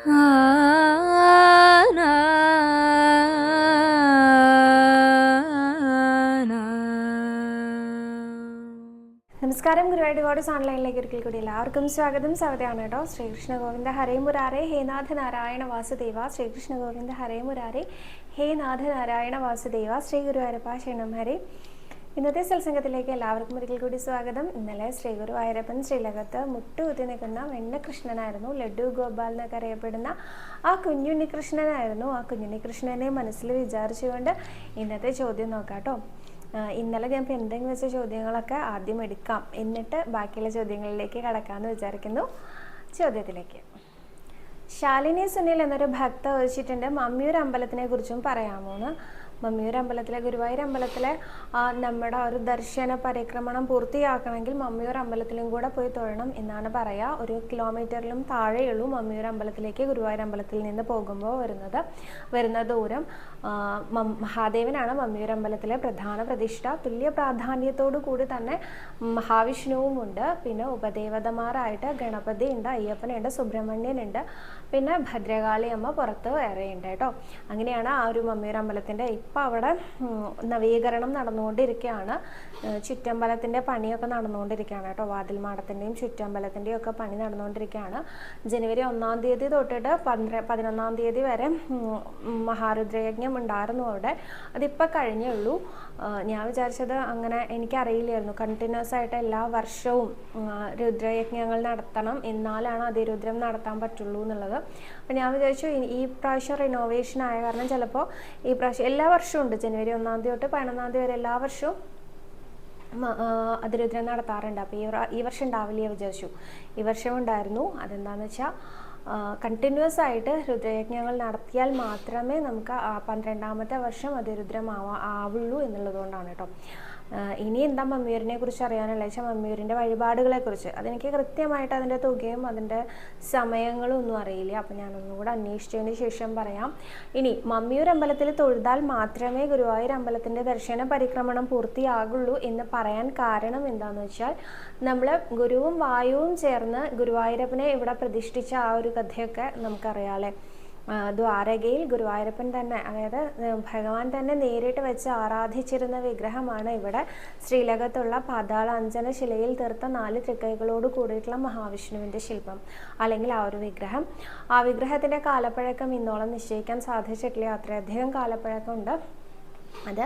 നമസ്കാരം ഗുരുവായൂർ ഗോഡസ് ഓൺലൈനിലേക്ക് ഒരിക്കൽ കൂടി എല്ലാവർക്കും സ്വാഗതം. സവതയാണ് കേട്ടോ. ശ്രീകൃഷ്ണ ഗോവിന്ദ ഹരേ മുരാരേ ഹേനാഥ നാരായണ വാസുദേവ. ശ്രീകൃഷ്ണ ഗോവിന്ദ ഹരേ മുരാരേ ഹേ നാഥ നാരായണ വാസുദേവ. ശ്രീ ഗുരുവായൂരപ്പ ശരണം. ഹരേ. ഇന്നത്തെ സത്സംഗത്തിലേക്ക് എല്ലാവർക്കും ഒരിക്കൽ കൂടി സ്വാഗതം. ഇന്നലെ ശ്രീ ഗുരുവായൂരപ്പൻ ശ്രീലകത്ത് മുട്ടുകുത്തി നിൽക്കുന്ന വെണ്ണകൃഷ്ണനായിരുന്നു. ലഡു ഗോപാൽ എന്നൊക്കെ അറിയപ്പെടുന്ന ആ കുഞ്ഞുണ്ണികൃഷ്ണനായിരുന്നു. ആ കുഞ്ഞുണ്ണികൃഷ്ണനെ മനസ്സിൽ വിചാരിച്ചുകൊണ്ട് ഇന്നത്തെ ചോദ്യം നോക്കാട്ടോ. കേട്ടോ ഇന്നലെ ഞാൻ എന്തെങ്കിലും വെച്ച ചോദ്യങ്ങളൊക്കെ ആദ്യം എടുക്കാം. എന്നിട്ട് ബാക്കിയുള്ള ചോദ്യങ്ങളിലേക്ക് കടക്കാമെന്ന് വിചാരിക്കുന്നു. ചോദ്യത്തിലേക്ക്. ശാലിനി സുനിൽ എന്നൊരു ഭക്ത ചോദിച്ചിട്ടുണ്ട് മമ്മിയൂർ അമ്പലത്തിനെ കുറിച്ചും പറയാമോന്ന്. മമ്മിയൂർ അമ്പലത്തിലെ ഗുരുവായൂർ അമ്പലത്തിലെ നമ്മുടെ ഒരു ദർശന പരിക്രമണം പൂർത്തിയാക്കണമെങ്കിൽ മമ്മിയൂർ അമ്പലത്തിലും കൂടെ പോയി തൊഴണം എന്നാണ് പറയുക ഒരു കിലോമീറ്ററിലും താഴെയുള്ളൂ മമ്മിയൂർ അമ്പലത്തിലേക്ക് ഗുരുവായൂർ അമ്പലത്തിൽ നിന്ന് പോകുമ്പോൾ വരുന്നത്. വരുന്ന ദൂരം മഹാദേവനാണ് മമ്മിയൂർ അമ്പലത്തിലെ പ്രധാന പ്രതിഷ്ഠ. തുല്യ പ്രാധാന്യത്തോടു കൂടി തന്നെ മഹാവിഷ്ണുവും ഉണ്ട് പിന്നെ ഉപദേവതമാരായിട്ട് ഗണപതി ഉണ്ട് അയ്യപ്പനുണ്ട് സുബ്രഹ്മണ്യനുണ്ട്. പിന്നെ ഭദ്രകാളി അമ്മ പുറത്ത് വേറെയുണ്ട് കേട്ടോ. അങ്ങനെയാണ് ആ ഒരു മമ്മിയൂർ അമ്പലത്തിന്റെ ഇപ്പം അവിടെ നവീകരണം നടന്നുകൊണ്ടിരിക്കുകയാണ്. ചുറ്റമ്പലത്തിന്റെ പണിയൊക്കെ നടന്നുകൊണ്ടിരിക്കുകയാണ് കേട്ടോ. വാതിൽമാടത്തിന്റെയും ചുറ്റമ്പലത്തിന്റെയും ഒക്കെ പണി നടന്നുകൊണ്ടിരിക്കുകയാണ്. ജനുവരി ഒന്നാം തീയതി തൊട്ടിട്ട് പന്ത്ര പതിനൊന്നാം തീയതി വരെ മഹാരുദ്രയജ്ഞം ഉണ്ടായിരുന്നു അവിടെ. അതിപ്പോൾ കഴിഞ്ഞേ ഉള്ളൂ. ഞാൻ വിചാരിച്ചത് അങ്ങനെ എനിക്കറിയില്ലായിരുന്നു. കണ്ടിന്യൂസ് ആയിട്ട് എല്ലാ വർഷവും രുദ്രയജ്ഞങ്ങൾ നടത്തണം. എന്നാലാണ് അതിരുദ്രം നടത്താൻ പറ്റുള്ളൂ എന്നുള്ളത്. അപ്പം ഞാൻ വിചാരിച്ചു ഈ പ്രാവശ്യം റിനോവേഷൻ ആയ കാരണം ചിലപ്പോൾ ഈ പ്രാവശ്യം എല്ലാ വർഷവും ഉണ്ട്. ജനുവരി ഒന്നാം തീയതി തൊട്ട് പതിനൊന്നാം തീയതി വരെ എല്ലാ വർഷവും അതിരുദ്രം നടത്താറുണ്ട്. അപ്പോൾ ഈ ഈ വർഷം ഉണ്ടാവില്ല വിചാരിച്ചു. ഈ വർഷം ഉണ്ടായിരുന്നു. അതെന്താണെന്ന് വെച്ചാൽ കണ്ടിന്യൂസ് ആയിട്ട് രുദ്രയജ്ഞങ്ങൾ നടത്തിയാൽ മാത്രമേ നമുക്ക് പന്ത്രണ്ടാമത്തെ വർഷം അതിരുദ്രം ആവാ ആവുള്ളൂ എന്നുള്ളതുകൊണ്ടാണ് കേട്ടോ. ഇനി എന്താ മമ്മിയൂരിനെ കുറിച്ച് അറിയാനുള്ള വെച്ചാൽ മമ്മിയൂരിന്റെ വഴിപാടുകളെ കുറിച്ച്. അതെനിക്ക് കൃത്യമായിട്ട് അതിന്റെ തുകയും അതിന്റെ സമയങ്ങളും ഒന്നും അറിയില്ല. അപ്പം ഞാൻ കൂടെ അന്വേഷിച്ചതിന് ശേഷം പറയാം. ഇനി മമ്മിയൂർ അമ്പലത്തിൽ തൊഴുതാൽ മാത്രമേ ഗുരുവായൂർ അമ്പലത്തിന്റെ ദർശന പരിക്രമണം പൂർത്തിയാകുള്ളൂ എന്ന് പറയാൻ കാരണം എന്താണെന്ന് വെച്ചാൽ നമ്മൾ ഗുരുവും വായുവും ചേർന്ന് ഗുരുവായൂരപ്പനെ ഇവിടെ പ്രതിഷ്ഠിച്ച ആ ഒരു കഥയൊക്കെ നമുക്കറിയാമല്ലേ ദ്വാരകയിൽ ഗുരുവായൂരപ്പൻ തന്നെ അതായത് ഭഗവാൻ തന്നെ നേരിട്ട് വെച്ച് ആരാധിച്ചിരുന്ന വിഗ്രഹമാണ് ഇവിടെ ശ്രീലകത്തുള്ള പാതാള അഞ്ജന ശിലയിൽ തീർത്ത നാല് തൃക്കൈകളോട് കൂടിയിട്ടുള്ള മഹാവിഷ്ണുവിന്റെ ശില്പം അല്ലെങ്കിൽ ആ ഒരു വിഗ്രഹം. ആ വിഗ്രഹത്തിന്റെ കാലപ്പഴക്കം ഇന്നോളം നിശ്ചയിക്കാൻ സാധിച്ചിട്ടില്ല. അത്രയധികം കാലപ്പഴക്കമുണ്ട്. അത്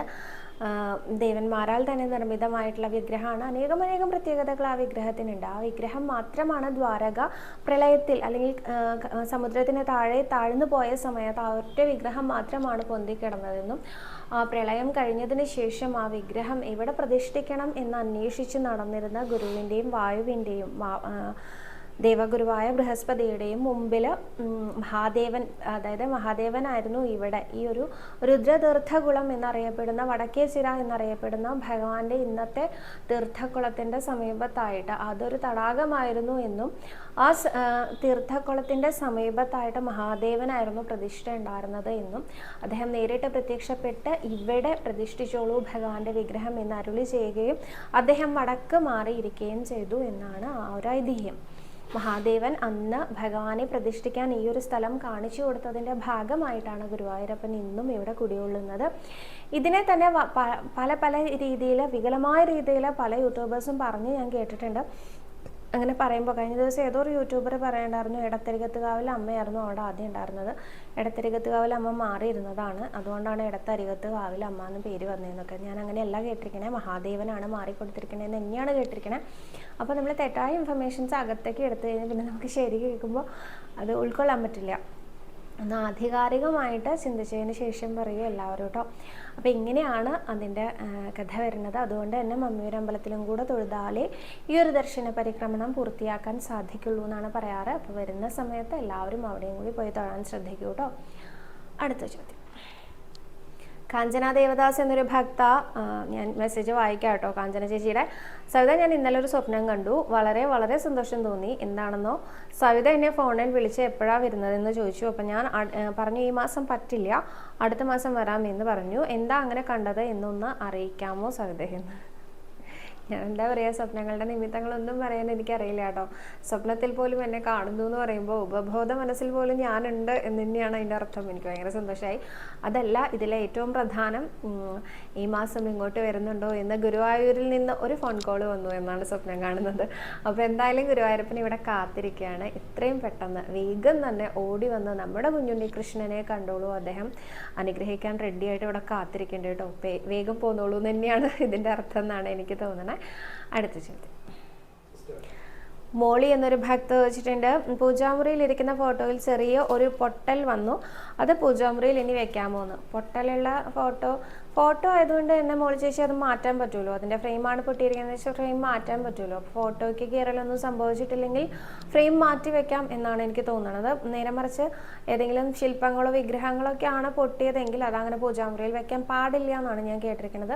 ദേവന്മാരാൽ തന്നെ നിർമ്മിതമായിട്ടുള്ള വിഗ്രഹമാണ്. അനേകം അനേകം പ്രത്യേകതകൾ ആ വിഗ്രഹത്തിനുണ്ട്. ആ വിഗ്രഹം മാത്രമാണ് ദ്വാരക പ്രളയത്തിൽ അല്ലെങ്കിൽ സമുദ്രത്തിന് താഴെ താഴ്ന്നു പോയ സമയത്ത് ആ ഒറ്റ വിഗ്രഹം മാത്രമാണ് പൊന്തിക്കിടന്നതെന്നും ആ പ്രളയം കഴിഞ്ഞതിന് ശേഷം ആ വിഗ്രഹം എവിടെ പ്രതിഷ്ഠിക്കണം എന്ന് അന്വേഷിച്ച് നടന്നിരുന്ന ഗുരുവിന്റെയും വായുവിന്റെയും ദേവഗുരുവായ ബൃഹസ്പതിയുടെയും മുമ്പിൽ മഹാദേവൻ അതായത് മഹാദേവനായിരുന്നു ഇവിടെ. ഈ ഒരു രുദ്രതീർത്ഥകുളം എന്നറിയപ്പെടുന്ന വടക്കേച്ചിറ എന്നറിയപ്പെടുന്ന ഭഗവാന്റെ ഇന്നത്തെ തീർത്ഥക്കുളത്തിന്റെ സമീപത്തായിട്ട് അതൊരു തടാകമായിരുന്നു എന്നും ആ തീർത്ഥകുളത്തിന്റെ സമീപത്തായിട്ട് മഹാദേവനായിരുന്നു പ്രതിഷ്ഠ ഉണ്ടായിരുന്നത് എന്നും അദ്ദേഹം നേരിട്ട് പ്രത്യക്ഷപ്പെട്ട് ഇവിടെ പ്രതിഷ്ഠിച്ചോളൂ ഭഗവാന്റെ വിഗ്രഹം എന്ന് അരുളി ചെയ്യുകയും അദ്ദേഹം വടക്ക് മാറിയിരിക്കുകയും ചെയ്തു എന്നാണ് ആ ഒരു ഐതിഹ്യം. മഹാദേവൻ അന്ന് ഭഗവാനെ പ്രതിഷ്ഠിക്കാൻ ഈ ഒരു സ്ഥലം കാണിച്ചു കൊടുത്തതിന്റെ ഭാഗമായിട്ടാണ് ഗുരുവായൂരപ്പൻ ഇന്നും ഇവിടെ കുടികൊള്ളുന്നത്. ഇതിനെ തന്നെ പല പല രീതിയിൽ വികലമായ രീതിയിൽ പല യൂട്യൂബേഴ്സും പറഞ്ഞ് ഞാൻ കേട്ടിട്ടുണ്ട്. അങ്ങനെ പറയുമ്പോൾ കഴിഞ്ഞ ദിവസം ഏതോ ഒരു യൂട്യൂബർ പറയണ്ടായിരുന്നു ഇടത്തരികത്തുകാവിൽ അമ്മയായിരുന്നു അവിടെ ആദ്യം ഉണ്ടായിരുന്നത്. ഇടത്തരികത്തുകാവിൽ അമ്മ മാറിയിരുന്നതാണ്. അതുകൊണ്ടാണ് ഇടത്തരികത്തുകാവിൽ അമ്മ എന്ന് പേര് വന്നതെന്നൊക്കെ. ഞാൻ അങ്ങനെയല്ല കേട്ടിരിക്കണേ മഹാദേവനാണ് മാറിക്കൊടുത്തിരിക്കണേന്ന് തന്നെയാണ് കേട്ടിരിക്കണേ. അപ്പോൾ നമ്മൾ തെറ്റായ ഇൻഫർമേഷൻസ് അകത്തേക്ക് എടുത്തു കഴിഞ്ഞാൽ പിന്നെ നമുക്ക് ശരി കേൾക്കുമ്പോൾ അത് ഉൾക്കൊള്ളാൻ പറ്റില്ല. ഒന്ന് ആധികാരികമായിട്ട് ചിന്തിച്ചതിന് ശേഷം പറയൂ എല്ലാവരും കേട്ടോ. അപ്പോൾ ഇങ്ങനെയാണ് അതിന്റെ കഥ വരുന്നത്. അതുകൊണ്ട് തന്നെ മമ്മിയൂർ അമ്പലത്തിലും കൂടെ തൊഴുതാലേ ഈ ഒരു ദർശന പരിക്രമണം പൂർത്തിയാക്കാൻ സാധിക്കുള്ളൂ എന്നാണ് പറയാറ്. അപ്പോൾ വരുന്ന സമയത്ത് എല്ലാവരും അവിടെയും കൂടി പോയി തൊഴാൻ ശ്രദ്ധിക്കൂ കേട്ടോ അടുത്ത ചോദ്യം. കാഞ്ചന ദേവദാസ് എന്നൊരു ഭക്ത ഞാൻ മെസ്സേജ് വായിക്കാം കേട്ടോ കാഞ്ചന ചേച്ചിയുടെ. സവിത ഞാൻ ഇന്നലെ ഒരു സ്വപ്നം കണ്ടു. വളരെ വളരെ സന്തോഷം തോന്നി. എന്താണെന്നോ? സവിത എന്നെ ഫോണിൽ വിളിച്ച് എപ്പോഴാണ് വരുന്നതെന്ന് ചോദിച്ചു. അപ്പം ഞാൻ പറഞ്ഞു ഈ മാസം പറ്റില്ല. അടുത്ത മാസം വരാമെന്ന് പറഞ്ഞു. എന്താ അങ്ങനെ കണ്ടത് എന്നൊന്ന് അറിയിക്കാമോ സവിത എന്ന്? ഞാൻ എന്താ പറയുക സ്വപ്നങ്ങളുടെ നിമിത്തങ്ങളൊന്നും പറയാൻ എനിക്കറിയില്ല കേട്ടോ. സ്വപ്നത്തിൽ പോലും എന്നെ കാണുന്നു എന്ന് പറയുമ്പോൾ ഉപബോധ മനസ്സിൽ പോലും ഞാനുണ്ട് എന്ന് തന്നെയാണ് അതിന്റെ അർത്ഥം. എനിക്ക് ഭയങ്കര സന്തോഷമായി അതല്ല ഇതിലെ ഏറ്റവും പ്രധാനം ഈ മാസം ഇങ്ങോട്ട് വരുന്നുണ്ടോ എന്ന് ഗുരുവായൂരിൽ നിന്ന് ഒരു ഫോൺ കോൾ വന്നു എന്നാണ് സ്വപ്നം കാണുന്നത്. അപ്പോൾ എന്തായാലും ഗുരുവായൂരപ്പൻ ഇവിടെ കാത്തിരിക്കുകയാണ്. ഇത്രയും പെട്ടെന്ന് വേഗം തന്നെ ഓടി വന്ന് നമ്മുടെ കുഞ്ഞുണ്ണി കൃഷ്ണനെ കണ്ടോളൂ. അദ്ദേഹം അനുഗ്രഹിക്കാൻ റെഡിയായിട്ട് ഇവിടെ കാത്തിരിക്കേണ്ടി കേട്ടോ. വേഗം പോന്നോളൂ എന്ന് തന്നെയാണ് ഇതിന്റെ അർത്ഥം എന്നാണ് എനിക്ക് തോന്നുന്നത് അടുത്ത ചോദ്യം. മോളി എന്നൊരു ഭക്ത വെച്ചിട്ടുണ്ട്. പൂജാമുറിയിൽ ഇരിക്കുന്ന ഫോട്ടോയിൽ ചെറിയ ഒരു പൊട്ടൽ വന്നു. അത് പൂജാമുറിയിൽ ഇനി വെക്കാമോ എന്ന് പൊട്ടലുള്ള ഫോട്ടോ ഫോട്ടോ ആയതുകൊണ്ട് തന്നെ മോളി ചേച്ചി അത് മാറ്റാൻ പറ്റുമല്ലോ? അതിന്റെ ഫ്രെയിമാണ് പൊട്ടിയിരിക്കുന്നത് വെച്ചാൽ ഫ്രെയിം മാറ്റാൻ പറ്റുമല്ലോ? ഫോട്ടോയ്ക്ക് കീറലൊന്നും സംഭവിച്ചിട്ടില്ലെങ്കിൽ ഫ്രെയിം മാറ്റി വെക്കാം എന്നാണ് എനിക്ക് തോന്നുന്നത്. നേരെ മറിച്ച് ഏതെങ്കിലും ശില്പങ്ങളോ വിഗ്രഹങ്ങളോ ഒക്കെ ആണ് പൊട്ടിയതെങ്കിൽ അതങ്ങനെ പൂജാമുറിയിൽ വെക്കാൻ പാടില്ല എന്നാണ് ഞാൻ കേട്ടിരിക്കുന്നത്.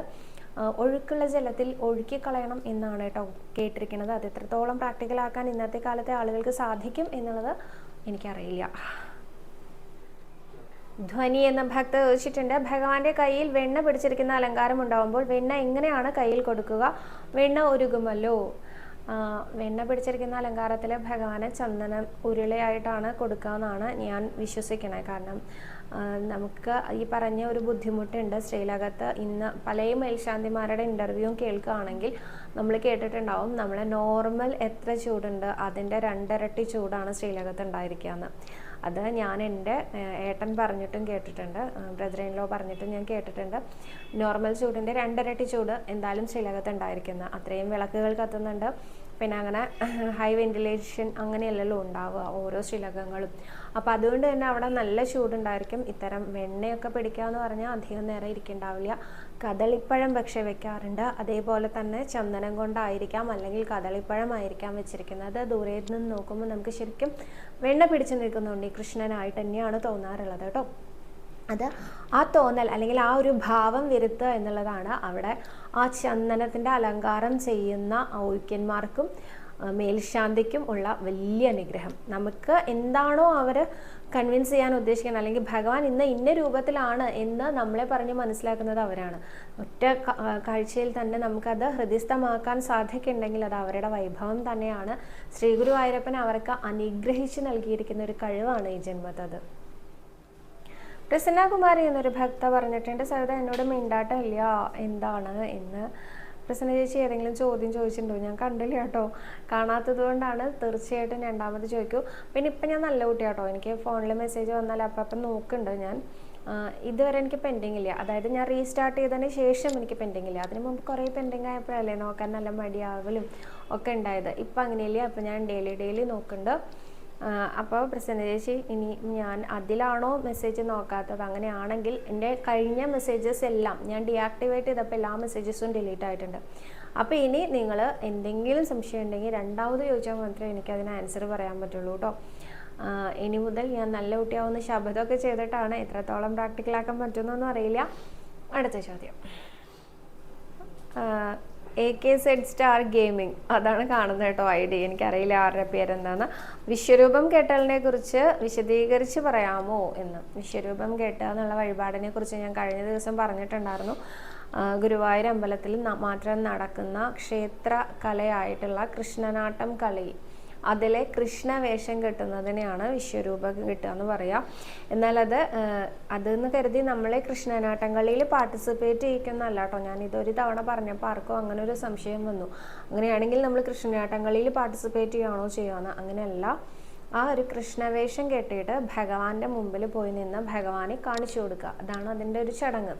ഒഴുക്കുള്ള ജലത്തിൽ ഒഴുക്കി കളയണം എന്നാണ് കേട്ടോ കേട്ടിരിക്കുന്നത്. അത് എത്രത്തോളം പ്രാക്ടിക്കലാക്കാൻ ഇന്നത്തെ കാലത്തെ ആളുകൾക്ക് സാധിക്കും എന്നുള്ളത് എനിക്കറിയില്ല. ധ്വനി എന്ന ഭക്ത ചോദിച്ചിട്ടുണ്ട് ഭഗവാന്റെ കയ്യിൽ വെണ്ണ പിടിച്ചിരിക്കുന്ന അലങ്കാരം ഉണ്ടാവുമ്പോൾ വെണ്ണ എങ്ങനെയാണ് കയ്യിൽ കൊടുക്കുക? വെണ്ണ ഒരുകുമല്ലോ. വെണ്ണ പിടിച്ചിരിക്കുന്ന അലങ്കാരത്തിൽ ഭഗവാനെ ചന്ദനം ഉരുളയായിട്ടാണ് കൊടുക്കുക എന്നാണ് ഞാൻ വിശ്വസിക്കണേ. കാരണം നമുക്ക് ഈ പറഞ്ഞ ഒരു ബുദ്ധിമുട്ടുണ്ട്. ശ്രീലകത്ത് ഇന്ന് പല മേൽശാന്തിമാരുടെ ഇന്റർവ്യൂവും കേൾക്കുകയാണെങ്കിൽ നമ്മൾ കേട്ടിട്ടുണ്ടാവും നമ്മളെ നോർമൽ എത്ര ചൂടുണ്ട് അതിന്റെ രണ്ടിരട്ടി ചൂടാണ് ശ്രീലകത്ത് ഉണ്ടായിരിക്കുക എന്ന് അത് ഞാൻ എന്റെ ഏട്ടൻ പറഞ്ഞിട്ടും കേട്ടിട്ടുണ്ട് ബ്രദർ ഇൻ ലോ പറഞ്ഞിട്ടും ഞാൻ കേട്ടിട്ടുണ്ട്. നോർമൽ ചൂടിന്റെ രണ്ടിരട്ടി ചൂട് എന്തായാലും ശ്രീലകത്ത് ഉണ്ടായിരിക്കുന്നത് അത്രയും വിളക്കുകൾ കത്തുന്നുണ്ട്. പിന്നെ അങ്ങനെ ഹൈ വെന്റിലേഷൻ അങ്ങനെയല്ലല്ലോ ഉണ്ടാവുക ഓരോ ശ്രീലകങ്ങളും. അപ്പോൾ അതുകൊണ്ട് തന്നെ അവിടെ നല്ല ചൂടുണ്ടായിരിക്കും. ഇത്തരം വെണ്ണയൊക്കെ പിടിക്കുക എന്ന് പറഞ്ഞാൽ അധികം നേരം ഇരിക്കണ്ടാവില്ല. കദളിപ്പഴം പക്ഷേ വെക്കാറുണ്ട്. അതേപോലെ തന്നെ ചന്ദനം കൊണ്ടായിരിക്കാം അല്ലെങ്കിൽ കദളിപ്പഴമായിരിക്കാം വെച്ചിരിക്കുന്നത്. ദൂരെ നിന്ന് നോക്കുമ്പോൾ നമുക്ക് ശരിക്കും വെണ്ണ പിടിച്ചു നിൽക്കുന്നുണ്ട്. ഈ കൃഷ്ണനായിട്ട് തന്നെയാണ് തോന്നാറുള്ളത് കേട്ടോ. അത് ആ തോന്നൽ അല്ലെങ്കിൽ ആ ഒരു ഭാവം വരുത്തുക എന്നുള്ളതാണ് അവിടെ ആ ചന്ദനത്തിന്റെ അലങ്കാരം ചെയ്യുന്ന ഔക്യന്മാർക്കും മേൽശാന്തിക്കും ഉള്ള വലിയ അനുഗ്രഹം. നമുക്ക് എന്താണോ അവർ കൺവിൻസ് ചെയ്യാൻ ഉദ്ദേശിക്കുന്നത് അല്ലെങ്കിൽ ഭഗവാൻ ഇന്ന് ഇന്ന രൂപത്തിലാണ് എന്ന് നമ്മളെ പറഞ്ഞ് മനസ്സിലാക്കുന്നത് അവരാണ്. ഒറ്റ കാഴ്ചയിൽ തന്നെ നമുക്കത് ഹൃദയസ്ഥമാക്കാൻ സാധിക്കുന്നുണ്ടെങ്കിൽ അത് അവരുടെ വൈഭവം തന്നെയാണ്. ശ്രീ ഗുരുവായൂരപ്പൻ അവർക്ക് അനുഗ്രഹിച്ച് നൽകിയിരിക്കുന്ന ഒരു കഴിവാണ് ഈ ജന്മത്തത് പ്രസന്നകുമാരി എന്നൊരു ഭക്ത പറഞ്ഞിട്ടുണ്ട് സവിത എന്നോട് മിണ്ടാട്ടമില്ല. എന്താണ്? എന്ന്. പ്രസന്ന ചേച്ചി ഏതെങ്കിലും ചോദ്യം ചോദിച്ചിട്ടുണ്ടോ? ഞാൻ കണ്ടില്ല കേട്ടോ. കാണാത്തത് കൊണ്ടാണ് തീർച്ചയായിട്ടും രണ്ടാമത് ചോദിക്കൂ. പിന്നെ ഇപ്പം ഞാൻ നല്ല കുട്ടിയാട്ടോ. എനിക്ക് ഫോണിൽ മെസ്സേജ് വന്നാൽ അപ്പം അപ്പം നോക്കുന്നുണ്ട് ഞാൻ. ഇതുവരെ എനിക്ക് പെൻഡിങ് ഇല്ല. അതായത് ഞാൻ റീസ്റ്റാർട്ട് ചെയ്തതിന് ശേഷം എനിക്ക് പെൻഡിങ് ഇല്ല. അതിന് മുമ്പ് കുറേ പെൻഡിങ് ആയപ്പോഴല്ലേ നോക്കാൻ നല്ല മടിയാവലും ഒക്കെ ഉണ്ടായത്. ഇപ്പം അങ്ങനെയില്ല? അപ്പം ഞാൻ ഡെയിലി ഡെയിലി നോക്കുന്നുണ്ട്. അപ്പോൾ പ്രസന്ന ചേച്ചി ഇനി ഞാൻ അതിലാണോ മെസ്സേജ് നോക്കാത്തത്? അങ്ങനെയാണെങ്കിൽ എന്റെ കഴിഞ്ഞ മെസ്സേജസ് എല്ലാം ഞാൻ ഡീആക്ടിവേറ്റ് ചെയ്തപ്പോൾ എല്ലാ മെസ്സേജസും ഡിലീറ്റ് ആയിട്ടുണ്ട്. അപ്പോൾ ഇനി നിങ്ങൾ എന്തെങ്കിലും സംശയം ഉണ്ടെങ്കിൽ രണ്ടാമത് ചോദിച്ചാൽ മാത്രമേ എനിക്ക് അതിന് ആൻസർ പറയാൻ പറ്റുള്ളൂ കേട്ടോ ഇനി മുതൽ ഞാൻ നല്ല കുട്ടിയാവുന്ന ശബ്ദമൊക്കെ ചെയ്തിട്ടാണ് എത്രത്തോളം പ്രാക്ടിക്കലാക്കാൻ പറ്റുന്നൊന്നും അറിയില്ല. അടുത്ത ചോദ്യം. A K Z star gaming അതാണ് കാണുന്നത് കേട്ടോ ഐ ഡി എനിക്കറിയില്ല ആരുടെ പേരെന്താന്ന്. വിശ്വരൂപം കേട്ടലിനെ കുറിച്ച് വിശദീകരിച്ച് പറയാമോ എന്ന്. വിശ്വരൂപം കേട്ട എന്നുള്ള വഴിപാടിനെ കുറിച്ച് ഞാൻ കഴിഞ്ഞ ദിവസം പറഞ്ഞിട്ടുണ്ടായിരുന്നു. ഗുരുവായൂർ അമ്പലത്തിൽ മാത്രം നടക്കുന്ന ക്ഷേത്ര കലയായിട്ടുള്ള കൃഷ്ണനാട്ടം കളി. അതിലെ കൃഷ്ണവേഷം കെട്ടുന്നതിനെയാണ് വിശ്വരൂപം കിട്ടുക എന്ന് പറയാം. എന്നാൽ അത് അതെന്ന് കരുതി നമ്മളെ കൃഷ്ണനാട്ടം കളിയിൽ പാർട്ടിസിപ്പേറ്റ് ചെയ്യിക്കുന്നല്ല കേട്ടോ. ഞാൻ ഇതൊരു തവണ പറഞ്ഞപ്പോൾ ആർക്കും അങ്ങനെ ഒരു സംശയം വന്നു. അങ്ങനെയാണെങ്കിൽ നമ്മൾ കൃഷ്ണനാട്ടം കളിയിൽ പാർട്ടിസിപ്പേറ്റ് ചെയ്യുകയാണോ ചെയ്യുകയെന്ന്. അങ്ങനെയല്ല. ആ ഒരു കൃഷ്ണവേഷം കെട്ടിയിട്ട് ഭഗവാന്റെ മുമ്പിൽ പോയി നിന്ന് ഭഗവാനെ കാണിച്ചു കൊടുക്കുക. അതാണ് അതിന്റെ ഒരു ചടങ്ങ്.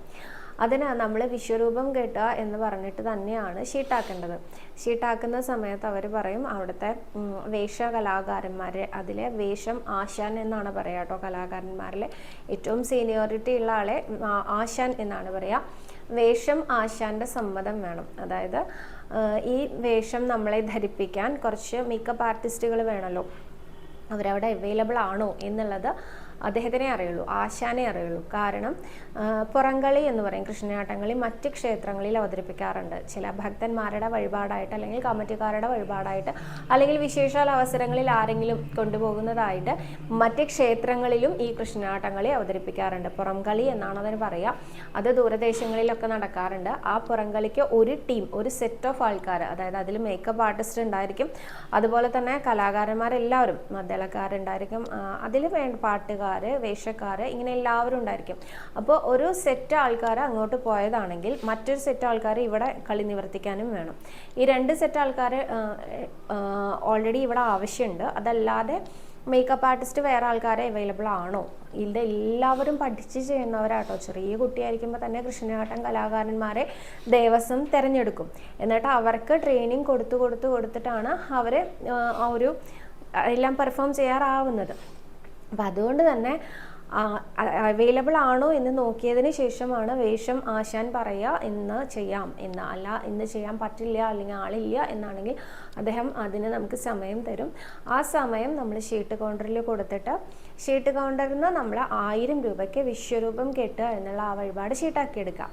അതിന് നമ്മൾ വിശ്വരൂപം കെട്ടുക എന്ന് പറഞ്ഞിട്ട് തന്നെയാണ് ഷീട്ടാക്കേണ്ടത്. ഷീട്ടാക്കുന്ന സമയത്ത് അവർ പറയും അവിടുത്തെ വേഷ കലാകാരന്മാരെ അതിലെ വേഷം ആശാൻ എന്നാണ് പറയുക കേട്ടോ കലാകാരന്മാരിലെ. ഏറ്റവും സീനിയോറിറ്റി ഉള്ള ആളെ ആശാൻ എന്നാണ് പറയുക വേഷം ആശാന്റെ സമ്മതം വേണം. അതായത് ഈ വേഷം നമ്മളെ ധരിപ്പിക്കാൻ കുറച്ച് മേക്കപ്പ് ആർട്ടിസ്റ്റുകൾ വേണമല്ലോ അവരവിടെ അവൈലബിൾ ആണോ എന്നുള്ളത് അദ്ദേഹത്തിനെ അറിയുള്ളൂ ആശാനെ അറിയുള്ളൂ. കാരണം പുറംകളി എന്ന് പറയും കൃഷ്ണനാട്ടംകളി മറ്റ് ക്ഷേത്രങ്ങളിൽ അവതരിപ്പിക്കാറുണ്ട്. ചില ഭക്തന്മാരുടെ വഴിപാടായിട്ട് അല്ലെങ്കിൽ കമ്മിറ്റിക്കാരുടെ വഴിപാടായിട്ട് അല്ലെങ്കിൽ വിശേഷാൽ അവസരങ്ങളിൽ ആരെങ്കിലും കൊണ്ടുപോകുന്നതായിട്ട് മറ്റ് ക്ഷേത്രങ്ങളിലും ഈ കൃഷ്ണനാട്ടംകളി അവതരിപ്പിക്കാറുണ്ട്. പുറംകളി എന്നാണ് അതിന് പറയുക അത് ദൂരദേശങ്ങളിലൊക്കെ നടക്കാറുണ്ട്. ആ പുറംകളിക്ക് ഒരു ടീം ഒരു സെറ്റ് ഓഫ് ആൾക്കാർ അതായത് അതിൽ മേക്കപ്പ് ആർട്ടിസ്റ്റ് ഉണ്ടായിരിക്കും. അതുപോലെ തന്നെ കലാകാരന്മാരെല്ലാവരും മദ്ദളക്കാരുണ്ടായിരിക്കും അതിൽ വേണ്ട പാട്ടുകാർ വേഷക്കാർ ഇങ്ങനെ എല്ലാവരും ഉണ്ടായിരിക്കും. അപ്പോൾ ഒരു സെറ്റ് ആൾക്കാർ അങ്ങോട്ട് പോയതാണെങ്കിൽ മറ്റൊരു സെറ്റ് ആൾക്കാർ ഇവിടെ കളി നിവർത്തിക്കാനും വേണം. ഈ രണ്ട് സെറ്റ് ആൾക്കാർ ഓൾറെഡി ഇവിടെ ആവശ്യമുണ്ട്. അതല്ലാതെ മേക്കപ്പ് ആർട്ടിസ്റ്റ് വേറെ ആൾക്കാരെ അവൈലബിൾ ആണോ? ഇത് എല്ലാവരും പഠിച്ച് ചെയ്യുന്നവരാട്ടോ. ചെറിയ കുട്ടിയായിരിക്കുമ്പോൾ തന്നെ കൃഷ്ണനാട്ടം കലാകാരന്മാരെ ദേവസ്വം തിരഞ്ഞെടുക്കും. എന്നിട്ട് അവർക്ക് ട്രെയിനിങ് കൊടുത്തു കൊടുത്തു കൊടുത്തിട്ടാണ് അവർ ഒരു എല്ലാം പെർഫോം ചെയ്യാറാവുന്നത്. അപ്പം അതുകൊണ്ട് തന്നെ അവൈലബിൾ ആണോ എന്ന് നോക്കിയതിന് ശേഷമാണ് വേഷം ആശാൻ പറയുക ഇന്ന് ചെയ്യാം എന്ന്. അല്ല ഇന്ന് ചെയ്യാൻ പറ്റില്ല അല്ലെങ്കിൽ ആളില്ല എന്നാണെങ്കിൽ അദ്ദേഹം അതിന് നമുക്ക് സമയം തരും. ആ സമയം നമ്മൾ ഷീട്ട് കൗണ്ടറിൽ കൊടുത്തിട്ട് ഷീട്ട് കൗണ്ടറിൽ നിന്ന് നമ്മൾ ആയിരം രൂപയ്ക്ക് വിശ്വരൂപം കെട്ടുക എന്നുള്ള ആ വഴിപാട് ഷീട്ടാക്കി എടുക്കാം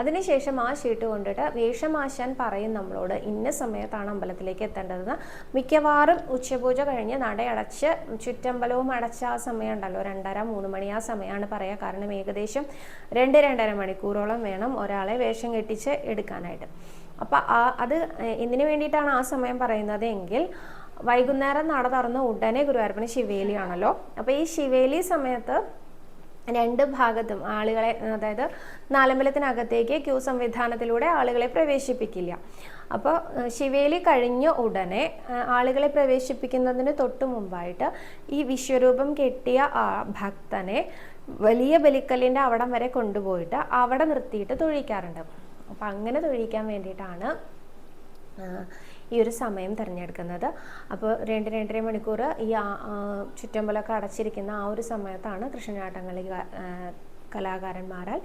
അതിനുശേഷം ആ ഷീട്ട് കൊണ്ടിട്ട് വേഷമാശാൻ പറയും നമ്മളോട് ഇന്ന സമയത്താണ് അമ്പലത്തിലേക്ക് എത്തേണ്ടതെന്ന്. മിക്കവാറും ഉച്ചപൂജ കഴിഞ്ഞ് നടയടച്ച് ചുറ്റമ്പലവും അടച്ച ആ സമയം ഉണ്ടല്ലോ രണ്ടര മൂന്ന് മണി ആ സമയമാണ് പറയുക കാരണം ഏകദേശം രണ്ട് രണ്ടര മണിക്കൂറോളം വേണം ഒരാളെ വേഷം കെട്ടിച്ച് എടുക്കാനായിട്ട്. അപ്പം ആ അത് എന്തിനു വേണ്ടിയിട്ടാണ് ആ സമയം പറയുന്നത് എങ്കിൽ വൈകുന്നേരം നട തുറന്ന് ഉടനെ ഗുരുവായൂരപ്പന് ശിവേലിയാണല്ലോ. അപ്പോൾ ഈ ശിവേലി സമയത്ത് രണ്ട് ഭാഗത്തും ആളുകളെ അതായത് നാലമ്പലത്തിനകത്തേക്ക് ക്യൂ സംവിധാനത്തിലൂടെ ആളുകളെ പ്രവേശിപ്പിക്കില്ല. അപ്പോൾ ശിവേലി കഴിഞ്ഞ ഉടനെ ആളുകളെ പ്രവേശിപ്പിക്കുന്നതിന് തൊട്ടു മുമ്പായിട്ട് ഈ വിശ്വരൂപം കെട്ടിയ ആ ഭക്തനെ വലിയ ബലിക്കല്ലിന്റെ അവിടം വരെ കൊണ്ടുപോയിട്ട് അവിടെ നിർത്തിയിട്ട് തൊഴിക്കാറുണ്ട്. അപ്പം അങ്ങനെ തൊഴിക്കാൻ വേണ്ടിയിട്ടാണ് ഈ ഒരു സമയം തിരഞ്ഞെടുക്കുന്നത്. അപ്പോൾ രണ്ട് രണ്ടര മണിക്കൂർ ഈ ചുറ്റമ്പലൊക്കെ അടച്ചിരിക്കുന്ന ആ ഒരു സമയത്താണ് കൃഷ്ണനാട്ടങ്ങളി കലാകാരന്മാരാൽ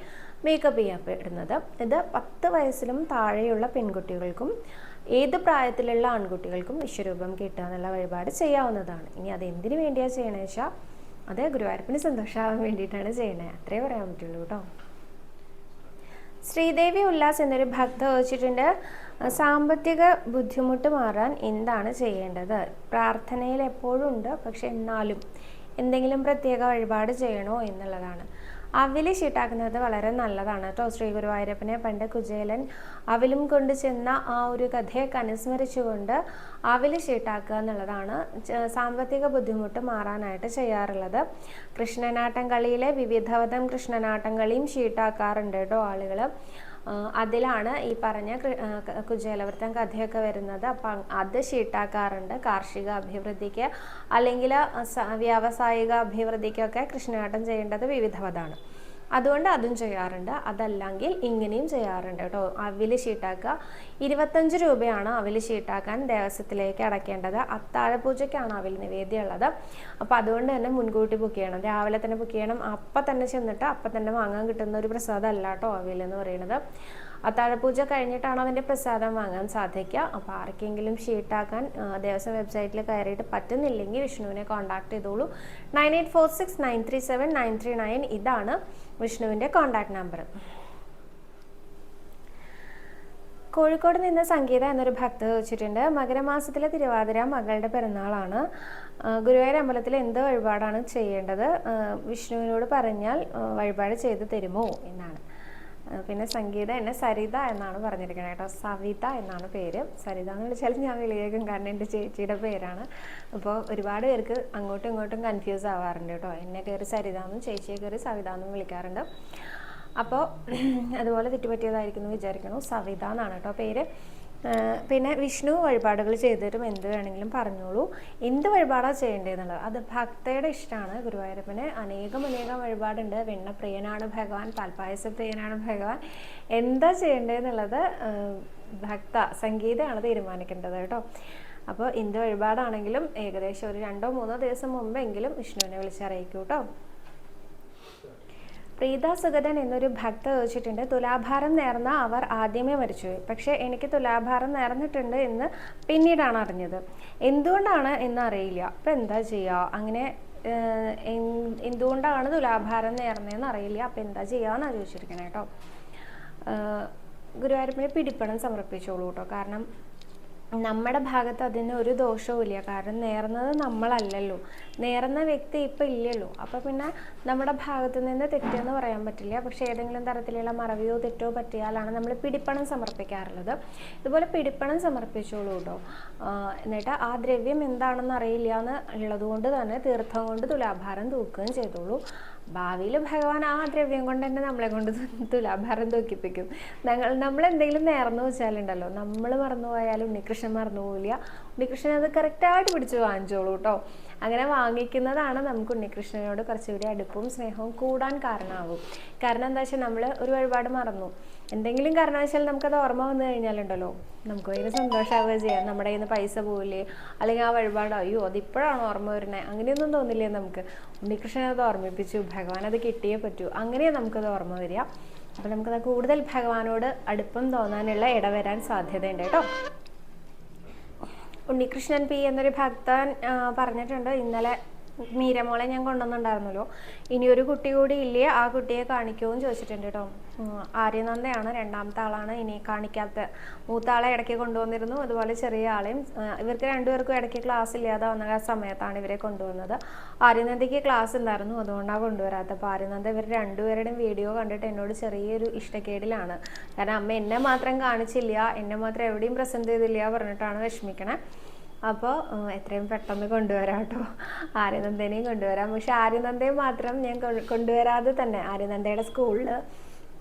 മേക്കപ്പ് ചെയ്യപ്പെടുന്നത്. ഇത് പത്ത് വയസ്സിലും താഴെയുള്ള പെൺകുട്ടികൾക്കും ഏത് പ്രായത്തിലുള്ള ആൺകുട്ടികൾക്കും വിശ്വരൂപം കിട്ടുക എന്നുള്ള വഴിപാട് ചെയ്യാവുന്നതാണ്. ഇനി അത് എന്തിനു വേണ്ടിയാണ് ചെയ്യണേ വെച്ചാൽ അത് ഗുരുവായൂരപ്പിന് സന്തോഷമാവാൻ വേണ്ടിയിട്ടാണ് ചെയ്യണേ. അത്രേ പറയാൻ പറ്റുള്ളൂ കേട്ടോ. ശ്രീദേവി ഉല്ലാസ് എന്നൊരു ഭക്ത ചോദിച്ചിട്ടുണ്ട്. സാമ്പത്തിക ബുദ്ധിമുട്ട് മാറാൻ എന്താണ് ചെയ്യേണ്ടത്? പ്രാർത്ഥനയിൽ എപ്പോഴും ഉണ്ട് പക്ഷെ എന്നാലും എന്തെങ്കിലും പ്രത്യേക വഴിപാട് ചെയ്യണോ എന്നുള്ളതാണ്. അവിൽ ചീട്ടാക്കുന്നത് വളരെ നല്ലതാണ് കേട്ടോ. ശ്രീ ഗുരുവായൂരപ്പനെ പണ്ട് കുചേലൻ അവിലും കൊണ്ട് ചെന്ന ആ ഒരു കഥയൊക്കെ അനുസ്മരിച്ചുകൊണ്ട് അവിൽ ചീട്ടാക്കുക എന്നുള്ളതാണ് സാമ്പത്തിക ബുദ്ധിമുട്ട് മാറാനായിട്ട് ചെയ്യാറുള്ളത്. കൃഷ്ണനാട്ടം കളിയിലെ വിവിധവതം കൃഷ്ണനാട്ടം കളിയും ചീട്ടാക്കാറുണ്ട് കേട്ടോ ആളുകൾ അതിലാണ് ഈ പറഞ്ഞ കുചേലവൃത്തം കഥയൊക്കെ വരുന്നത്. അപ്പം അത് ഷീട്ടാക്കാറുണ്ട്. കാർഷിക അഭിവൃദ്ധിക്ക് അല്ലെങ്കിൽ വ്യാവസായിക അഭിവൃദ്ധിക്കൊക്കെ കൃഷ്ണനാട്ടം ചെയ്യേണ്ടത് വിവിധവതാണ് അതുകൊണ്ട് അതും ചെയ്യാറുണ്ട്. അതല്ലെങ്കിൽ ഇങ്ങനെയും ചെയ്യാറുണ്ട് കേട്ടോ. അവിൽ ഷീട്ടാക്കുക. ഇരുപത്തഞ്ച് രൂപയാണ് അവിൽ ഷീട്ടാക്കാൻ ദേവസ്വത്തിലേക്ക് അടയ്ക്കേണ്ടത്. അത്താഴപൂജയ്ക്കാണ് അവിൽ നിവേദ്യം ഉള്ളത്. അപ്പോൾ അതുകൊണ്ട് തന്നെ മുൻകൂട്ടി ബുക്ക് ചെയ്യണം. രാവിലെ തന്നെ ബുക്ക് ചെയ്യണം. അപ്പം തന്നെ ചെന്നിട്ട് അപ്പം തന്നെ വാങ്ങാൻ കിട്ടുന്ന ഒരു പ്രസാദം അല്ല കേട്ടോ അവിൽ എന്ന് പറയുന്നത്. അത്താഴപൂജ കഴിഞ്ഞിട്ടാണ് അതിന്റെ പ്രസാദം വാങ്ങാൻ സാധിക്കുക. അപ്പോൾ ആർക്കെങ്കിലും ഷീട്ടാക്കാൻ ദേവസ്വം വെബ്സൈറ്റിൽ കയറിയിട്ട് പറ്റുന്നില്ലെങ്കിൽ വിഷ്ണുവിനെ കോൺടാക്ട് ചെയ്തോളൂ. Nine eight four six nine three seven nine three nine ഇതാണ് വിഷ്ണുവിന്റെ കോൺടാക്ട് നമ്പർ കോഴിക്കോട് നിന്ന് സംഗീത എന്നൊരു ഭക്ത ചോദിച്ചിട്ടുണ്ട്. മകരമാസത്തിലെ തിരുവാതിര മകളുടെ പിറന്നാളാണ്. ഗുരുവായൂർ അമ്പലത്തിൽ എന്ത് വഴിപാടാണ് ചെയ്യേണ്ടത്? വിഷ്ണുവിനോട് പറഞ്ഞാൽ വഴിപാട് ചെയ്തു തരുമോ എന്നാണ്. പിന്നെ സംഗീത എന്നെ സരിത എന്നാണ് പറഞ്ഞിരിക്കുന്നത് കേട്ടോ. സവിത എന്നാണ് പേര്. സരിത എന്ന് വിളിച്ചാൽ ഞാൻ വിളിയേക്കും കാരണം എന്റെ ചേച്ചിയുടെ പേരാണ്. അപ്പോൾ ഒരുപാട് പേർക്ക് അങ്ങോട്ടും ഇങ്ങോട്ടും കൺഫ്യൂസ് ആവാറുണ്ട് കേട്ടോ. എന്നെ കയറി സരിത എന്നും ചേച്ചിയെ കയറി സവിത എന്നും വിളിക്കാറുണ്ട്. അപ്പോൾ അതുപോലെ തെറ്റുപറ്റിയതായിരിക്കും എന്ന് വിചാരിക്കണു സവിത എന്നാണ് കേട്ടോ പേര്. പിന്നെ വിഷ്ണു വഴിപാടുകൾ ചെയ്തിട്ടും എന്ത് വേണമെങ്കിലും പറഞ്ഞോളൂ. എന്ത് വഴിപാടാണ് ചെയ്യേണ്ടതെന്നുള്ളത്? അത് ഭക്തയുടെ ഇഷ്ടമാണ് ഗുരുവായൂരപ്പന്. അനേകം അനേകം വഴിപാടുണ്ട്. വെണ്ണപ്രിയനാണ് ഭഗവാൻ പാൽപ്പായസ പ്രിയനാണ് ഭഗവാൻ. എന്താ ചെയ്യേണ്ടതെന്നുള്ളത് ഭക്ത സംഗീതമാണ് തീരുമാനിക്കേണ്ടത് കേട്ടോ. അപ്പോൾ എന്ത് വഴിപാടാണെങ്കിലും ഏകദേശം ഒരു രണ്ടോ മൂന്നോ ദിവസം മുമ്പെങ്കിലും വിഷ്ണുവിനെ വിളിച്ചറിയിക്കൂ കേട്ടോ. പ്രീത സുഗതൻ എന്നൊരു ഭക്ത ചോദിച്ചിട്ടുണ്ട് തുലാഭാരം നേർന്ന അവർ ആദ്യമേ മരിച്ചുപോയി പക്ഷേ എനിക്ക് തുലാഭാരം നേർന്നിട്ടുണ്ട് എന്ന് പിന്നീടാണ് അറിഞ്ഞത്. എന്തുകൊണ്ടാണ് എന്ന് അറിയില്ല. അപ്പം എന്താ ചെയ്യുക അങ്ങനെ എന്തുകൊണ്ടാണ് തുലാഭാരം നേർന്നതെന്ന് അറിയില്ല. അപ്പം എന്താ ചെയ്യാന്നാണ് ചോദിച്ചിരിക്കണേ കേട്ടോ ഗുരുവായൂരപ്പന് പിടിപ്പണം സമർപ്പിച്ചോളൂ കേട്ടോ കാരണം നമ്മുടെ ഭാഗത്ത് അതിന് ഒരു ദോഷവും ഇല്ല കാരണം നേർന്നത് നമ്മളല്ലല്ലോ. നേർന്ന വ്യക്തി ഇപ്പം ഇല്ലല്ലോ. അപ്പം പിന്നെ നമ്മുടെ ഭാഗത്ത് നിന്ന് തെറ്റെന്ന് പറയാൻ പറ്റില്ല. പക്ഷേ ഏതെങ്കിലും തരത്തിലുള്ള മറവിയോ തെറ്റോ പറ്റിയാലാണ് നമ്മൾ പിടിപ്പണം സമർപ്പിക്കാറുള്ളത്. ഇതുപോലെ പിടിപ്പണം സമർപ്പിച്ചോളൂ കേട്ടോ എന്നിട്ട് ആ ദ്രവ്യം എന്താണെന്ന് അറിയില്ല എന്ന് ഉള്ളതുകൊണ്ട് തന്നെ തീർത്ഥം കൊണ്ട് തുലാഭാരം തൂക്കുകയും ചെയ്തോളൂ. ഭാവിയിൽ ഭഗവാൻ ആ ദ്രവ്യം കൊണ്ട് തന്നെ നമ്മളെ കൊണ്ട് തുലാഭാരം തൂക്കിപ്പിക്കും ഞങ്ങൾ നമ്മൾ എന്തെങ്കിലും നേർന്നു വെച്ചാലുണ്ടല്ലോ നമ്മൾ മറന്നുപോയാലും ഉണ്ണികൃഷ്ണൻ മറന്നുപോകില്ല ഉണ്ണികൃഷ്ണൻ അത് കറക്റ്റായിട്ട് പിടിച്ച് വാങ്ങിച്ചോളൂ കേട്ടോ അങ്ങനെ വാങ്ങിക്കുന്നതാണ് നമുക്ക് ഉണ്ണികൃഷ്ണനോട് കുറച്ചുകൂടി അടുപ്പും സ്നേഹവും കൂടാൻ കാരണമാവും. കാരണം എന്താ വെച്ചാൽ നമ്മൾ ഒരു വഴിപാട് മറന്നു. എന്തെങ്കിലും കാരണവശാൽ നമുക്കത് ഓർമ്മ വന്നു കഴിഞ്ഞാലുണ്ടല്ലോ. നമുക്ക് ഭയങ്കര സന്തോഷമാവുക ചെയ്യാം. നമ്മുടെ കയ്യിൽ നിന്ന് പൈസ പോവില്ലേ? അല്ലെങ്കിൽ ആ വഴിപാട് അയ്യോ അതിപ്പോഴാണ് ഓർമ്മ വരുന്നത് അങ്ങനെയൊന്നും തോന്നില്ലേ നമുക്ക്? ഉണ്ണികൃഷ്ണൻ അത് ഓർമ്മിപ്പിച്ചു. ഭഗവാൻ അത് കിട്ടിയേ പറ്റൂ. അങ്ങനെ നമുക്കത് ഓർമ്മ വരിക. അപ്പോൾ നമുക്കത് കൂടുതൽ ഭഗവാനോട് അടുപ്പം തോന്നാനുള്ള ഇടവരാൻ സാധ്യതയുണ്ട് കേട്ടോ. ഉണ്ണികൃഷ്ണൻ പി എന്നൊരു ഭക്തൻ പറഞ്ഞിട്ടുണ്ട്. ഇന്നലെ മീരമോളെ ഞാൻ കൊണ്ടുവന്നിട്ടുണ്ടായിരുന്നല്ലോ. ഇനി ഒരു കുട്ടി കൂടി ഇല്ലേ? ആ കുട്ടിയെ കാണിക്കുമെന്ന് ചോദിച്ചിട്ടുണ്ട് കേട്ടോ. ആര്യനന്ദയാണ് രണ്ടാമത്തെ ആളാണ് ഇനി കാണിക്കാത്ത. മൂത്ത ആളെ ഇടയ്ക്ക് കൊണ്ടുവന്നിരുന്നു. അതുപോലെ ചെറിയ ആളെയും ഇവർക്ക് രണ്ടുപേർക്കും ഇടയ്ക്ക് ക്ലാസ് ഇല്ലാതെ വന്ന സമയത്താണ് ഇവരെ കൊണ്ടുവന്നത്. ആര്യനന്ദയ്ക്ക് ക്ലാസ് ഉണ്ടായിരുന്നു. അതുകൊണ്ടാണ് കൊണ്ടുവരാത്തത്. അപ്പോൾ ആര്യനന്ദ ഇവർ രണ്ടുപേരുടെയും വീഡിയോ കണ്ടിട്ട് എന്നോട് ചെറിയൊരു ഇഷ്ടക്കേടിലാണ്. കാരണം അമ്മ എന്നെ മാത്രം കാണിച്ചില്ല. എന്നെ മാത്രം എവിടെയും പ്രസന്റ് ചെയ്തില്ല പറഞ്ഞിട്ടാണ് വിഷമിക്കണേ. അപ്പോൾ എത്രയും പെട്ടെന്ന് കൊണ്ടുവരാം കേട്ടോ ആര്യനന്ദനെയും കൊണ്ടുവരാം. പക്ഷെ ആര്യനന്ദയെ മാത്രം ഞാൻ കൊണ്ടുവരാതെ തന്നെ ആര്യനന്ദയുടെ സ്കൂളിൽ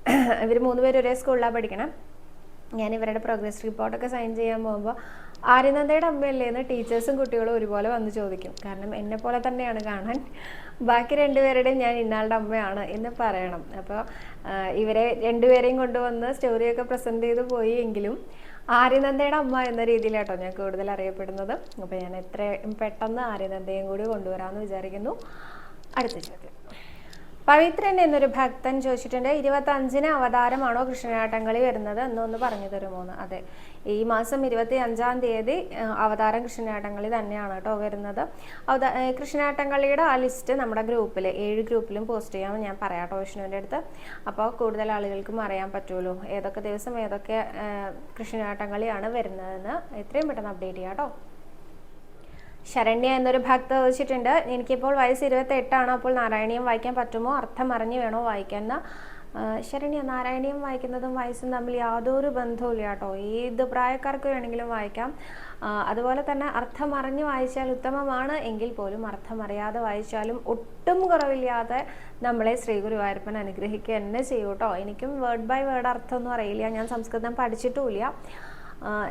ഇവർ മൂന്ന് പേര് ഒരേ സ്കൂളിലാണ് പഠിക്കണം. ഞാൻ ഇവരുടെ പ്രോഗ്രസ് റിപ്പോർട്ടൊക്കെ സൈൻ ചെയ്യാൻ പോകുമ്പോൾ ആര്യനന്ദയുടെ അമ്മയല്ലേ എന്ന് ടീച്ചേഴ്സും കുട്ടികളും ഒരുപോലെ വന്ന് ചോദിക്കും. കാരണം എന്നെ പോലെ തന്നെയാണ് കാണാൻ. ബാക്കി രണ്ടുപേരുടെയും ഞാൻ ഇന്നാളുടെ അമ്മയാണ് എന്ന് പറയണം. അപ്പോൾ ഇവരെ രണ്ടുപേരെയും കൊണ്ടുവന്ന് സ്റ്റോറിയൊക്കെ പ്രസന്റ് ചെയ്ത് പോയി എങ്കിലും ആര്യനന്ദയുടെ അമ്മ എന്ന രീതിയിലാട്ടോ ഞാൻ കൂടുതൽ അറിയപ്പെടുന്നത്. അപ്പോൾ ഞാൻ എത്രയും പെട്ടെന്ന് ആര്യനന്ദയും കൂടി കൊണ്ടുവരാമെന്ന് വിചാരിക്കുന്നു. അടുത്ത ചോദ്യം. പവിത്രൻ എന്നൊരു ഭക്തൻ ചോദിച്ചിട്ടുണ്ട് ഇരുപത്തി അഞ്ചിന് അവതാരമാണോ കൃഷ്ണനാട്ടങ്ങളിൽ വരുന്നത്? എന്നൊന്ന് പറഞ്ഞു തരുമോന്ന് അതെ. ഈ മാസം ഇരുപത്തി അഞ്ചാം തീയതി അവതാരം കൃഷ്ണനാട്ടങ്കളി തന്നെയാണ് കേട്ടോ വരുന്നത്. അവതാ കൃഷ്ണനാട്ടങ്കളിയുടെ ആ ലിസ്റ്റ് നമ്മുടെ ഗ്രൂപ്പിൽ ഏഴ് ഗ്രൂപ്പിലും പോസ്റ്റ് ചെയ്യാമെന്ന് ഞാൻ പറയാം കേട്ടോ വിഷ്ണുവിന്റെ അടുത്ത്. അപ്പോൾ കൂടുതൽ ആളുകൾക്കും അറിയാൻ പറ്റുമല്ലോ ഏതൊക്കെ ദിവസം ഏതൊക്കെ കൃഷ്ണനാട്ടങ്കളിയാണ് വരുന്നതെന്ന്. എത്രയും പെട്ടെന്ന് അപ്ഡേറ്റ് ചെയ്യാം കേട്ടോ. ശരണ്യ എന്നൊരു ഭക്ത ചോദിച്ചിട്ടുണ്ട് എനിക്കിപ്പോൾ വയസ്സ് ഇരുപത്തെട്ടാണ് അപ്പോൾ നാരായണീയം വായിക്കാൻ പറ്റുമോ? അർത്ഥം അറിഞ്ഞു വേണോ വായിക്കാൻ? ശരണ്യ നാരായണീയം വായിക്കുന്നതും വയസ്സും തമ്മിൽ യാതൊരു ബന്ധവും ഇല്ല കേട്ടോ ഏത് പ്രായക്കാർക്ക് വേണമെങ്കിലും വായിക്കാം അതുപോലെ തന്നെ അർത്ഥം അറിഞ്ഞ് വായിച്ചാൽ ഉത്തമമാണ് എങ്കിൽ പോലും അർത്ഥം അറിയാതെ വായിച്ചാലും ഒട്ടും കുറവില്ലാതെ നമ്മളെ ശ്രീ ഗുരുവായൂരപ്പൻ അനുഗ്രഹിക്കുക തന്നെ ചെയ്യൂ കേട്ടോ എനിക്കും വേർഡ് ബൈ വേർഡ് അർത്ഥമൊന്നും അറിയില്ല. ഞാൻ സംസ്കൃതം പഠിച്ചിട്ടുമില്ല.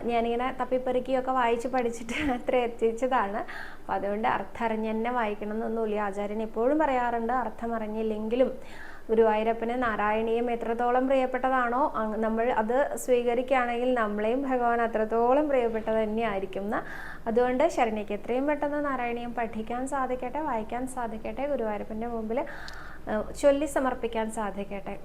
ഞാനിങ്ങനെ തപ്പിപ്പെറുക്കിയൊക്കെ വായിച്ച് പഠിച്ചിട്ട് അത്ര എത്തിച്ചതാണ്. അപ്പോൾ അതുകൊണ്ട് അർത്ഥം അറിഞ്ഞ് തന്നെ വായിക്കണം എന്നൊന്നുമില്ല ആചാര്യൻ എപ്പോഴും പറയാറുണ്ട് അർത്ഥം അറിഞ്ഞില്ലെങ്കിലും ഗുരുവായൂരപ്പന് നാരായണീയം എത്രത്തോളം പ്രിയപ്പെട്ടതാണോ നമ്മൾ അത് സ്വീകരിക്കുകയാണെങ്കിൽ നമ്മളെയും ഭഗവാൻ അത്രത്തോളം പ്രിയപ്പെട്ടത് തന്നെയായിരിക്കും അതുകൊണ്ട് ശരണ്യയ്ക്ക് എത്രയും പെട്ടെന്ന് നാരായണീയം പഠിക്കാൻ സാധിക്കട്ടെ വായിക്കാൻ സാധിക്കട്ടെ ഗുരുവായൂരപ്പന്റെ മുമ്പിൽ ചൊല്ലി സമർപ്പിക്കാൻ സാധിക്കട്ടെ.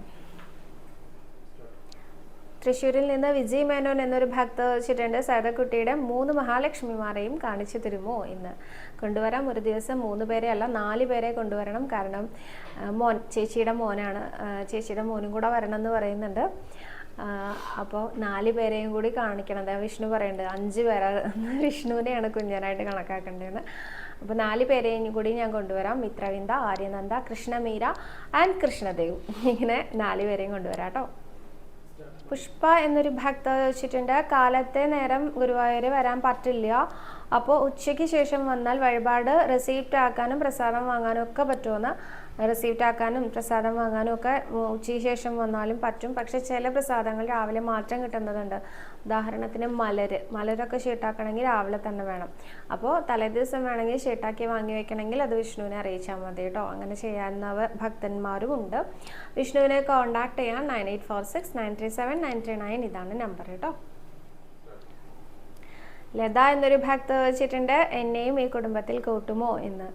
തൃശ്ശൂരിൽ നിന്ന് വിജയ് മേനോൻ എന്നൊരു ഭക്ത വെച്ചിട്ടുണ്ട്. സരകുട്ടിയുടെ മൂന്ന് മഹാലക്ഷ്മിമാരെയും കാണിച്ചു തരുമോ എന്ന്. കൊണ്ടുവരാം. ഒരു ദിവസം മൂന്ന് പേരെ അല്ല നാല് പേരെ കൊണ്ടുവരണം. കാരണം മോൻ ചേച്ചിയുടെ മോനാണ്. ചേച്ചിയുടെ മോനും കൂടെ വരണം എന്ന് പറയുന്നുണ്ട്. അപ്പോൾ നാല് പേരെയും കൂടി കാണിക്കണം. വിഷ്ണു പറയുന്നുണ്ട് അഞ്ച് പേരെ. വിഷ്ണുവിനെയാണ് കുഞ്ഞനായിട്ട് കണക്കാക്കേണ്ടതെന്ന്. അപ്പോൾ നാല് പേരെയും കൂടി ഞാൻ കൊണ്ടുവരാം. മിത്രവിന്ദ ആര്യനന്ദ കൃഷ്ണമീര ആൻഡ് കൃഷ്ണദേവ്. ഇങ്ങനെ നാല് പേരെയും കൊണ്ടുവരാം കേട്ടോ. പുഷ്പ എന്നൊരു ഭക്ത വെച്ചിട്ടുണ്ട്. കാലത്തെ നേരം ഗുരുവായൂർ വരാൻ പറ്റില്ല. അപ്പോൾ ഉച്ചയ്ക്ക് ശേഷം വന്നാൽ വഴിപാട് റെസീപ്റ്റ് ആക്കാനും പ്രസാദം വാങ്ങാനും ഒക്കെ പറ്റുമെന്ന് റെസീപ്റ്റ് ആക്കാനും പ്രസാദം വാങ്ങാനും ഒക്കെ ഉച്ചയ്ക്ക് ശേഷം വന്നാലും പറ്റും. പക്ഷെ ചില പ്രസാദങ്ങൾ രാവിലെ മാത്രം കിട്ടുന്നതുണ്ട്. ഉദാഹരണത്തിന് മലര് മലരൊക്കെ ഷീട്ടാക്കണമെങ്കിൽ രാവിലെ തന്നെ വേണം. അപ്പോൾ തലേദിവസം വേണമെങ്കിൽ ഷീട്ടാക്കി വാങ്ങി വെക്കണമെങ്കിൽ അത് വിഷ്ണുവിനെ അറിയിച്ചാൽ മതി കേട്ടോ. അങ്ങനെ ചെയ്യാവുന്ന ഭക്തന്മാരും ഉണ്ട്. വിഷ്ണുവിനെ കോൺടാക്ട് ചെയ്യാൻ nine eight four six nine three seven nine three nine ഇതാണ് നമ്പർ കേട്ടോ. ലത എന്നൊരു ഭക്ത വെച്ചിട്ടുണ്ട് എന്നെയും ഈ കുടുംബത്തിൽ കൂട്ടുമോ? എന്ന്.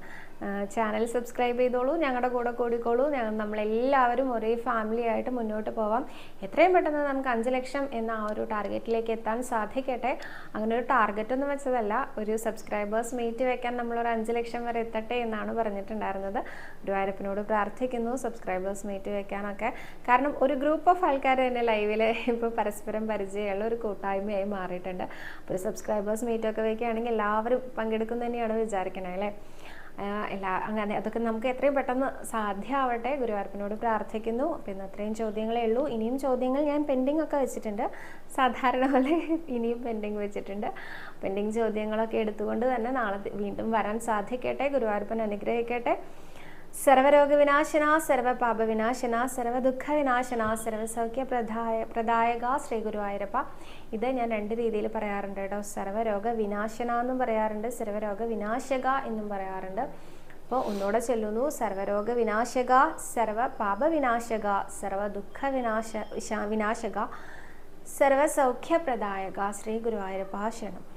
ചാനൽ സബ്സ്ക്രൈബ് ചെയ്തോളൂ ഞങ്ങളുടെ കൂടെ കൂടിക്കോളൂ. നമ്മളെല്ലാവരും ഒരേ ഫാമിലി ആയിട്ട് മുന്നോട്ട് പോവാം. എത്രയും പെട്ടെന്ന് നമുക്ക് അഞ്ച് ലക്ഷം എന്ന ആ ഒരു ടാർഗറ്റിലേക്ക് എത്താൻ സാധിക്കട്ടെ. അങ്ങനെ ഒരു ടാർഗറ്റ് ഒന്നും വെച്ചതല്ല ഒരു സബ്സ്ക്രൈബേഴ്സ് മീറ്റ് വെക്കാൻ നമ്മളൊരു അഞ്ച് ലക്ഷം വരെ എത്തട്ടെ എന്നാണ് പറഞ്ഞിട്ടുണ്ടായിരുന്നത്. ഗുരുവായൂരപ്പനോട് പ്രാർത്ഥിക്കുന്നു സബ്സ്ക്രൈബേഴ്സ് മീറ്റ് വെക്കാനൊക്കെ. കാരണം ഒരു ഗ്രൂപ്പ് ഓഫ് ആൾക്കാർ തന്നെ ലൈവിൽ ഇപ്പോൾ പരസ്പരം പരിചയമുള്ള ഒരു കൂട്ടായ്മയായി മാറിയിട്ടുണ്ട്. അപ്പോൾ ഒരു സബ്സ്ക്രൈബേഴ്സ് മീറ്റൊക്കെ വെക്കുകയാണെങ്കിൽ എല്ലാവരും പങ്കെടുക്കുന്നതന്നെയാണ് വിചാരിക്കണേ അല്ലേ? എല്ലാ അങ്ങനെ അതൊക്കെ നമുക്ക് എത്രയും പെട്ടെന്ന് സാധ്യമാവട്ടെ. ഗുരുവായൂരപ്പനോട് പ്രാർത്ഥിക്കുന്നു. അപ്പം ഇന്ന് അത്രയും ചോദ്യങ്ങളേ ഉള്ളൂ. ഇനിയും ചോദ്യങ്ങൾ ഞാൻ പെൻഡിങ് ഒക്കെ വെച്ചിട്ടുണ്ട്. സാധാരണ പോലെ ഇനിയും പെൻഡിങ് വെച്ചിട്ടുണ്ട്. പെൻഡിങ് ചോദ്യങ്ങളൊക്കെ എടുത്തുകൊണ്ട് തന്നെ നാളെ വീണ്ടും വരാൻ സാധിക്കട്ടെ. ഗുരുവായൂരപ്പൻ അനുഗ്രഹിക്കട്ടെ. സർവരോഗവിനാശന സർവപാപവിനാശന സർവദുഃഖവിനാശന സർവസൗഖ്യ പ്രദായ പ്രദായക ശ്രീ ഗുരുവായൂരപ്പ. ഇത് ഞാൻ രണ്ട് രീതിയിൽ പറയാറുണ്ട് കേട്ടോ. സർവരോഗ വിനാശന എന്നും പറയാറുണ്ട് സർവരോഗ വിനാശക എന്നും പറയാറുണ്ട്. അപ്പോൾ ഒന്നുകൂടെ ചൊല്ലുന്നു. സർവരോഗ വിനാശക സർവ പാപവിനാശക സർവ ദുഃഖ വിനാശ വിനാശക സർവസൗഖ്യപ്രദായക ശ്രീ ഗുരുവായൂരപ്പ ശരണം.